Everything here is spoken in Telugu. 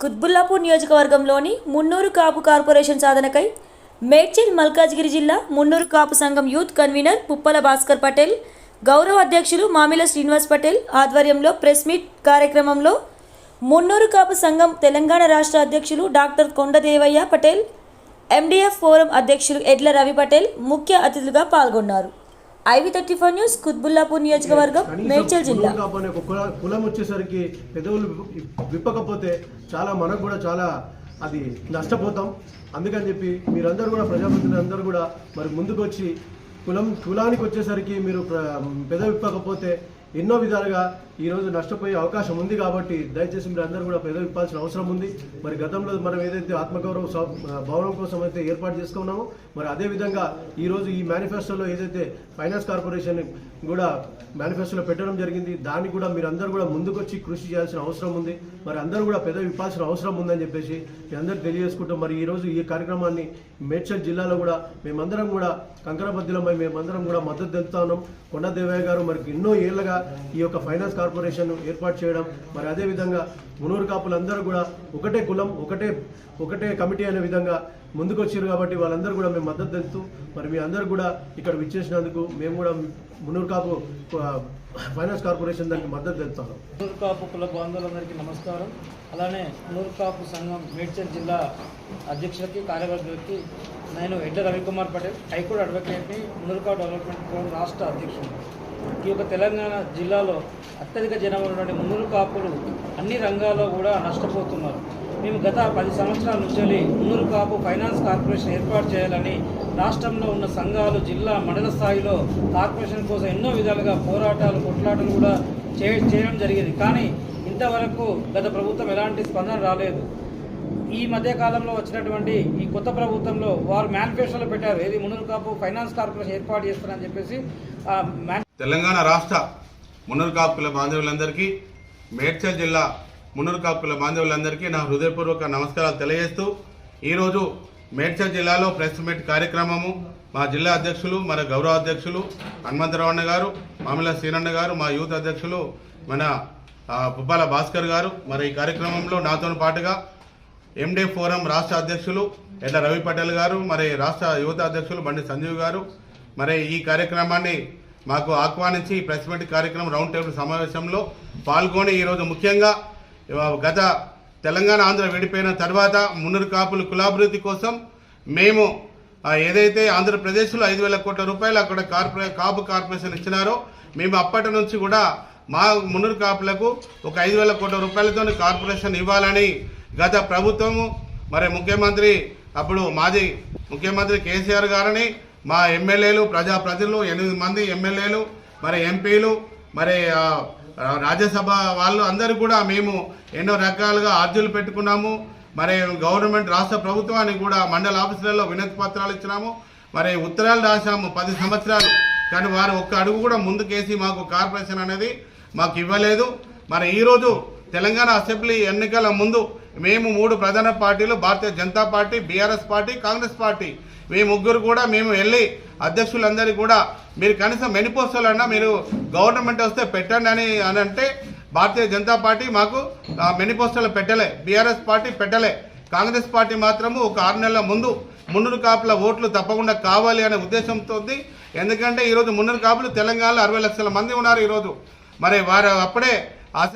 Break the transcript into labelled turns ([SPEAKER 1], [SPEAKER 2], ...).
[SPEAKER 1] కుత్బుల్లాపూర్ నియోజకవర్గంలోని మున్నూరు కాపు కార్పొరేషన్ సాధనకై మేడ్చల్ మల్కాజ్గిరి జిల్లా మున్నూరు కాపు సంఘం యూత్ కన్వీనర్ పుప్పల భాస్కర్ పటేల్ గౌరవ అధ్యక్షులు మామిల శ్రీనివాస్ పటేల్ ఆధ్వర్యంలో ప్రెస్ మీట్ కార్యక్రమంలో మున్నూరు కాపు సంఘం తెలంగాణ రాష్ట్ర అధ్యక్షులు doctor Kondadevaiah Patel MDF forum అధ్యక్షులు ఎడ్ల రవి పటేల్ ముఖ్య అతిథులుగా పాల్గొన్నారు. IV thirty four news Quthbullapur నియోజకవర్గం మేడ్చల్ జిల్లా.
[SPEAKER 2] కులం వచ్చేసరికి పెదవులు విప్ప- విప్పకపోతే చాలా మనకు కూడా చాలా అది నష్టపోతాం. అందుకని చెప్పి మీరందరూ కూడా ప్రజాప్రతినిధులు అందరూ కూడా మరి ముందుకు వచ్చి కులం కులానికి వచ్చేసరికి మీరు ప్ర- పెద విప్పకపోతే ఎన్నో విధాలుగా ఈ రోజు నష్టపోయే అవకాశం ఉంది కాబట్టి దయచేసి మీరు అందరూ కూడా పెదవిప్పాల్సిన అవసరం ఉంది. మరి గతంలో మనం ఏదైతే ఆత్మగౌరవ భవనం కోసం అయితే ఏర్పాటు చేసుకున్నామో మరి అదే విధంగా ఈ ఈ మేనిఫెస్టోలో ఏదైతే ఫైనాన్స్ కార్పొరేషన్ కూడా మేనిఫెస్టోలో పెట్టడం జరిగింది దాన్ని కూడా మీరు అందరూ కూడా ముందుకొచ్చి కృషి చేయాల్సిన అవసరం ఉంది. మరి అందరూ కూడా పెద్ద అవసరం ఉందని చెప్పేసి మీ అందరూ తెలియజేసుకుంటాం మరి ఈరోజు ఈ కార్యక్రమాన్ని మేడ్చల్ జిల్లాలో కూడా మేమందరం కూడా కంకరబద్దులమై మేమందరం కూడా మద్దతు తెలుపుతా ఉన్నాం. కొండదేవయ్య గారు మరి ఎన్నో ఏళ్ళగా ఏళ్ళుగా ఈ యొక్క ఫైనాన్స్ కార్పొరేషన్ ఏర్పాటు చేయడం మరి అదే విధంగా మునూరు కాపులందరూ కూడా ఒకటే కులం ఒకటే ఒకటే కమిటీ అనే విధంగా ముందుకొచ్చారు కాబట్టి వాళ్ళందరూ కూడా మేము మద్దతు తెలుస్తూ మరి మీ అందరూ కూడా ఇక్కడ విచ్చేసినందుకు మేము కూడా మునూరు కాపు ఫైనాన్స్ కార్పొరేషన్ దానికి మద్దతు తెలుస్తాను
[SPEAKER 3] మునూరు కాపు కుల బాంధవులందరికీ నమస్కారం. అలానే మునూరు కాపు సంఘం మేడ్చల్ జిల్లా అధ్యక్షులకి కార్యవర్గులకి నేను ఎడ్ల రవికుమార్ పటేల్ హైకోర్టు అడ్వకేట్ని మునూరు కాపు డెవలప్మెంట్ రాష్ట్ర అధ్యక్షుడు. ఈ యొక్క తెలంగాణ జిల్లాలో అత్యధిక జనం ఉన్నటువంటి మునులు కాపులు అన్ని రంగాల్లో కూడా నష్టపోతున్నారు. మేము గత పది సంవత్సరాల నుంచి మునులు కాపు ఫైనాన్స్ కార్పొరేషన్ ఏర్పాటు చేయాలని రాష్ట్రంలో ఉన్న సంఘాలు జిల్లా మండల స్థాయిలో కార్పొరేషన్ కోసం ఎన్నో విధాలుగా పోరాటాలు కొట్లాటలు కూడా చేయడం జరిగింది. కానీ ఇంతవరకు గత ప్రభుత్వం ఎలాంటి స్పందన రాలేదు. ఈ మధ్య కాలంలో వచ్చినటువంటి ఈ కొత్త ప్రభుత్వంలో వారు మేనిఫెస్టోలో పెట్టారు. ఏది మునరుకాపు ఫైనాన్స్ కార్పొరేషన్ ఏర్పాటు చేస్తారని చెప్పేసి
[SPEAKER 4] తెలంగాణ రాష్ట్ర మునరుకాపుల బాంధవులందరికీ మేడ్చల్ జిల్లా మునరుకాపుల బాంధవులందరికీ నా హృదయపూర్వక నమస్కారాలు తెలియజేస్తూ ఈరోజు మేడ్చల్ జిల్లాలో ప్రెస్ మీట్ కార్యక్రమము మా జిల్లా అధ్యక్షులు మన గౌరవ అధ్యక్షులు హనుమంతరావు గారు మామిల శ్రీనన్న గారు మా యూత్ అధ్యక్షులు మన పుబ్బాల భాస్కర్ గారు మరి ఈ కార్యక్రమంలో నాతో పాటుగా ఎండే ఫోరం రాష్ట్ర అధ్యక్షులు ఎడ్ల రవి పటేల్ గారు మరి రాష్ట్ర యువత అధ్యక్షులు బండి సంజీవ్ గారు. మరి ఈ కార్యక్రమాన్ని మాకు ఆహ్వానించి ప్రెస్ మీట్ కార్యక్రమం రౌండ్ టేబుల్ సమావేశంలో పాల్గొని ఈరోజు ముఖ్యంగా గత తెలంగాణ ఆంధ్ర విడిపోయిన తర్వాత మున్నూరు కాపులు కులాభివృద్ధి కోసం మేము ఏదైతే ఆంధ్రప్రదేశ్లో ఐదు వేల కోట్ల రూపాయలు అక్కడ కార్పొరే కాపు కార్పొరేషన్ ఇచ్చినారో మేము అప్పటి నుంచి కూడా మా మున్నూరు కాపులకు ఒక ఐదు వేల కోట్ల రూపాయలతో కార్పొరేషన్ ఇవ్వాలని గత ప్రభుత్వము మరి ముఖ్యమంత్రి అప్పుడు మాజీ ముఖ్యమంత్రి కేసీఆర్ గారిని మా ఎమ్మెల్యేలు ప్రజాప్రతినిధులు ఎనిమిది మంది ఎమ్మెల్యేలు మరి ఎంపీలు మరి రాజ్యసభ వాళ్ళు అందరూ కూడా మేము ఎన్నో రకాలుగా అర్జీలు పెట్టుకున్నాము. మరి గవర్నమెంట్ రాష్ట్ర ప్రభుత్వానికి కూడా మండల ఆఫీసులలో వినతి పత్రాలు ఇచ్చినాము. మరి ఉత్తరాలు రాసాము పది సంవత్సరాలు. కానీ వారు ఒక్క అడుగు కూడా ముందుకేసి మాకు కార్పొరేషన్ అనేది మాకు ఇవ్వలేదు. మరి ఈరోజు తెలంగాణ అసెంబ్లీ ఎన్నికల ముందు మేము మూడు ప్రధాన పార్టీలు Bharatiya Janata party BRS party Congress party. మేము ముగ్గురు కూడా మేము వెళ్ళి అధ్యక్షులందరికీ కూడా మీరు కనీసం మెనిపోస్టోలన్నా మీరు గవర్నమెంట్ వస్తే పెట్టండి అని అని అంటే భారతీయ జనతా పార్టీ మాకు మెనిపోస్టోలు పెట్టలే. బీఆర్ఎస్ పార్టీ పెట్టలే. కాంగ్రెస్ పార్టీ మాత్రము ఒక ఆరు నెలల ముందు మున్నూరు కాపుల ఓట్లు తప్పకుండా కావాలి అనే ఉద్దేశంతో ఉంది. ఎందుకంటే ఈరోజు మున్నూరు కాపులు తెలంగాణలో అరవై లక్షల మంది ఉన్నారు ఈరోజు. మరి వారు అప్పుడే